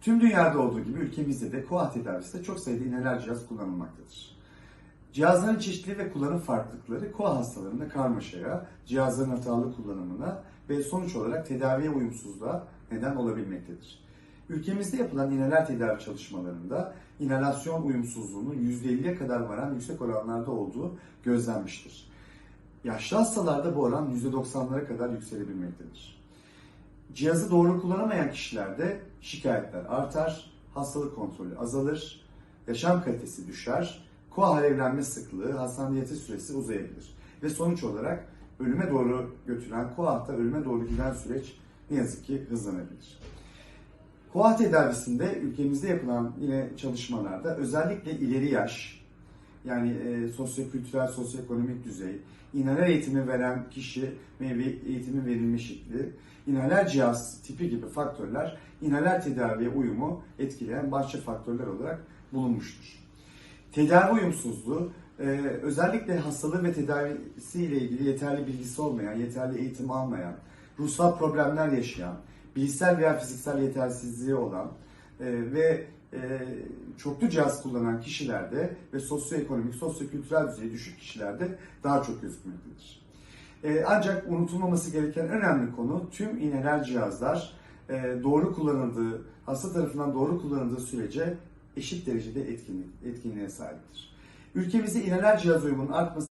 Tüm dünyada olduğu gibi ülkemizde de koa tedavisinde çok sayıda iğneler cihaz kullanılmaktadır. Cihazların çeşitliliği ve kullanım farklılıkları koa hastalarında karmaşaya, cihazların hatalı kullanımına ve sonuç olarak tedaviye uyumsuzluğa neden olabilmektedir. Ülkemizde yapılan iğneler tedavi çalışmalarında inhalasyon uyumsuzluğunun %50'ye kadar varan yüksek oranlarda olduğu gözlenmiştir. Yaşlı hastalarda bu oran %90'lara kadar yükselebilmektedir. Cihazı doğru kullanamayan kişilerde şikayetler artar, hastalık kontrolü azalır, yaşam kalitesi düşer, koa alevlenme sıklığı, hastanede yatış süresi uzayabilir. Ve sonuç olarak ölüme doğru götüren, koa ölüme doğru giden süreç ne yazık ki hızlanabilir. Koa tedavisinde ülkemizde yapılan yine çalışmalarda özellikle ileri yaş, yani e, sosyokültürel, sosyoekonomik düzey, inhaler eğitimi veren kişi ve eğitimi verilmiş şekli, inhaler cihaz tipi gibi faktörler inhaler tedaviye uyumu etkileyen başlıca faktörler olarak bulunmuştur. Tedavi uyumsuzluğu e, özellikle hastalığı ve tedavisi ile ilgili yeterli bilgisi olmayan, yeterli eğitim almayan, ruhsal problemler yaşayan, bilişsel veya fiziksel yetersizliği olan ve e, çoklu cihaz kullanan kişilerde ve sosyoekonomik, sosyokültürel düzeyi düşük kişilerde daha çok gözükmektedir. E, ancak unutulmaması gereken önemli konu tüm iğneler cihazlar e, doğru kullanıldığı, hasta tarafından doğru kullanıldığı sürece eşit derecede etkinlik, etkinliğe sahiptir. Ülkemizde iğneler cihaz uyumunun artması